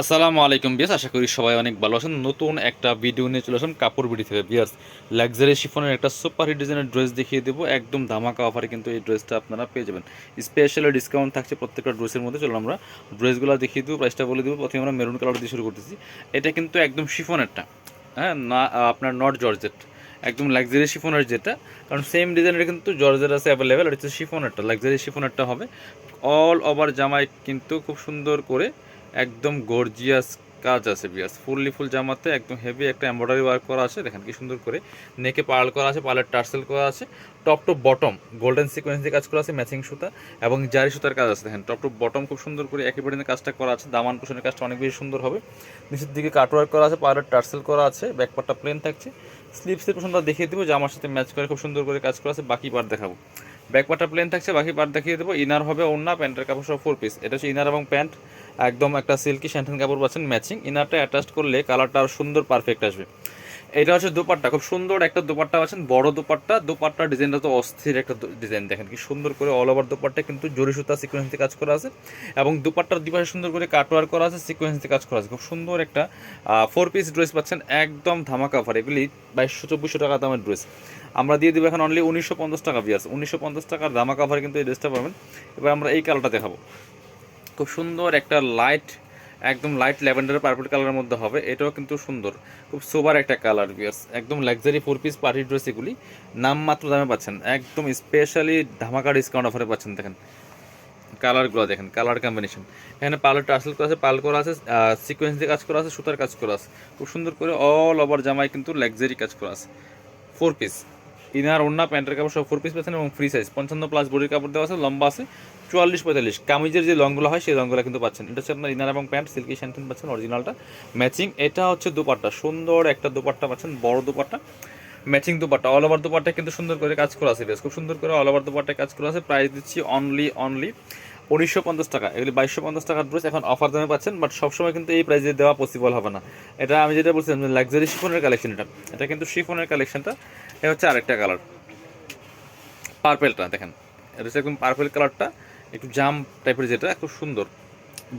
আসসালামু আলাইকুম বিয়াস আশা করি সবাই অনেক ভালো আছেন। নতুন একটা ভিডিও নিয়ে চলে আসলাম কাপড় বিডি থেকে। বিয়াস লাক্সারি শিফনের একটা সুপার হিট ডিজাইনের ড্রেস দেখিয়ে দেবো। একদম ধামাকা অফারে কিন্তু এই ড্রেসটা আপনারা পেয়ে যাবেন। স্পেশালি ডিসকাউন্ট থাকছে প্রত্যেকটা ড্রেসের মধ্যে। চলো আমরা ড্রেসগুলো দেখিয়ে দেবো প্রাইসটা বলে দেবো। প্রথমে আমরা মেরুন কালার দিয়ে শুরু করতেছি। এটা কিন্তু একদম শিফনেরটা হ্যাঁ না, আপনার নট জর্জেট একদম লাক্সারি শিফনের যেটা। কারণ সেম ডিজাইনের কিন্তু জর্জেট আছে অ্যাভেলেবেল এটা হচ্ছে শিফনেরটা লাক্সারি শিফনেরটা হবে। অল ওভার জামায় কিন্তু খুব সুন্দর করে একদম গর্জিয়াস কাজ আছে বিয়াস। ফুললি ফুল জামাতে একদম হেভি একটা এমব্রয়ডারি ওয়ার্ক করা আছে। দেখেন কি সুন্দর করে নেকে পার্ল করা আছে, পার্লের টার্সেল করা আছে। Top to bottom golden sequence দিয়ে কাজ করা আছে ম্যাচিং সুতা এবং জারি সুতার কাজ আছে। দেখেন টপ টু বটম খুব সুন্দর করে একই বাড়িতে কাজটা করা আছে। দামান কুশনের কাজটা অনেক বেশি সুন্দর হবে। নিচের দিকে কাটওয়ার্ক করা আছে, পার্লের টার্সেল করা আছে ব্যাকপারটা প্লেন থাকছে। স্লিপসের পোশনটা দেখিয়ে দেবো, জামার সাথে ম্যাচ করে খুব সুন্দর করে কাজ করা আছে। বাকি পার্ট দেখাবো। ব্যাক পার্টটা প্লেন থাকছে, বাকি পার্ট দেখিয়ে দেবো। ইনার হবে ওন্না প্যান্টের কাপড় সব ফোর পিস এটা হচ্ছে ইনার এবং প্যান্ট একদম একটা সিল্কি স্যান্টেন কাপড় পাচ্ছেন ম্যাচিং ইনারটা অ্যাটাচ করলে কালারটা আর সুন্দর পারফেক্ট আসবে। এটা হচ্ছে দুপাট্টা, খুব সুন্দর একটা দুপাট্টা আছেন বড় দুপাট্টা। দুপাট্টা ডিজাইনটা তো অস্থির একটা ডিজাইন দেখেন কি সুন্দর করে অল ওভার দুপাট্টা কিন্তু জরি সুতা সিকোয়েন্স দিয়ে কাজ করা আছে। এবং দুপাট্টার দুপাশে সুন্দর করে কাটওয়ার করা আছে সিকোয়েন্স দিয়ে কাজ করা আছে। খুব সুন্দর একটা ফোর পিস ড্রেস পাচ্ছেন, একদম ধামাকা অফার এগুলি বাইশশো, চব্বিশশো টাকা দামের ড্রেস আমরা দিয়ে দেবো এখন অনলি উনিশশো পঞ্চাশ টাকা বিয়াস উনিশশো পঞ্চাশ টাকার দামা কাভারে কিন্তু এই ড্রেসটা পাবেন। এবার আমরা এই কালারটা দেখাবো। খুব সুন্দর একটা লাইট একদম লাইট ল্যাভেন্ডার পার্পল কালারের মধ্যে হবে। এটাও কিন্তু সুন্দর। খুব সোবার একটা কালার বিয়ার্স একদম luxury four piece party dress এগুলি। নামমাত্র দামে পাচ্ছেন। একদম স্পেশালি ধামাকা ডিসকাউন্ট অফারে পাচ্ছেন, দেখেন। কালারগুলো দেখেন কালার কম্বিনেশন এখানে পার্লার টার্সেল করা আছে পাল করা আছে সিকোয়েন্স দিয়ে কাজ করা আছে, সুতার কাজ করা আছে। খুব সুন্দর করে অল ওভার জামায় কিন্তু লাক্সারি কাজ করা আছে। ফোর পিস ইনার, ওড়না, প্যান্টের কাপড় সব ফোর পিস পাচ্ছেন এবং ফ্রি সাইজ পঞ্চান্ন প্লাস বডির কাপড় দেওয়া আছে, লম্বা আছে, চুয়াল্লিশ পঁয়তাল্লিশ। কামিজের যে লংগুলো হয়, সেই লংগুলো কিন্তু পাচ্ছেন। এটা হচ্ছে আপনার ইনার এবং প্যান্ট, সিল্কি শ্যান্টেন পাচ্ছেন অরিজিনালটা ম্যাচিং এটা হচ্ছে দুপাট্টা। সুন্দর একটা দুপাট্টা পাচ্ছেন, বড় dupatta. Matching dupatta. All over dupatta কিন্তু সুন্দর করে কাজ করা আছে, বেশ। খুব সুন্দর করে অল ওভার দুপাট্টা কাজ করা আছে। প্রাইস দিচ্ছি অনলি অনলি উনিশশো পঞ্চাশ টাকা। এগুলি বাইশশো পঞ্চাশ টাকার ড্রেস এখন অফার দামে পাচ্ছেন বাট সবসময় কিন্তু এই প্রাইসে দেওয়া পসিবল হবে না। এটা আমি যেটা বলছিলাম লাক্সারি শিফনের কালেকশন এটা এটা কিন্তু শিফনের কালেকশনটা এটা হচ্ছে আরেকটা কালার পার্পেলটা দেখেন। এটা হচ্ছে একদম পার্পেল কালারটা একটু জাম টাইপের যেটা, খুব সুন্দর।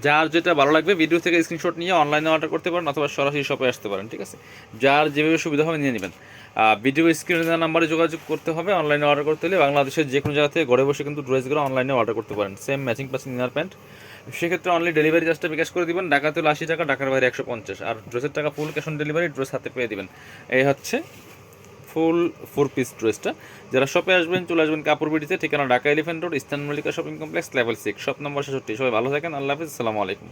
যার যেটা ভালো লাগবে ভিডিও থেকে স্ক্রিনশট নিয়ে অনলাইনে অর্ডার করতে পারেন অথবা সরাসরি শপে আসতে পারেন, ঠিক আছে? যার যেভাবে সুবিধা হবে নিয়ে নেবেন। ভিডিও স্ক্রিনে নাম্বারে যোগাযোগ করতে হবে অনলাইনে অর্ডার করতে হলে বাংলাদেশের যে কোনো জায়গা থেকে ঘরে বসে কিন্তু ড্রেসগুলো অনলাইনে অর্ডার করতে পারেন। সেম ম্যাচিং পাচ্ছেন ইনার প্যান্ট সেক্ষেত্রে অনলি ডেলিভারি চার্জটা বিকাশ করে দিবেন ঢাকাতে হলে আশি টাকা, ঢাকার বাইরে একশো পঞ্চাশ। আর ড্রেসের টাকা full cash on delivery dress হাতে পেয়ে দিবেন। এই হচ্ছে ফুল ফোর পিস ড্রেসটা যারা শপে আসবেন, চলে আসবেন কাপড় বিটিতে ঠিকানা Dhaka elephant road eastern Mallika shopping complex level six shop number ছেষট্টি। সবাই ভালো থাকেন, আল্লাহ হাফিজ, আসসালামু আলাইকুম।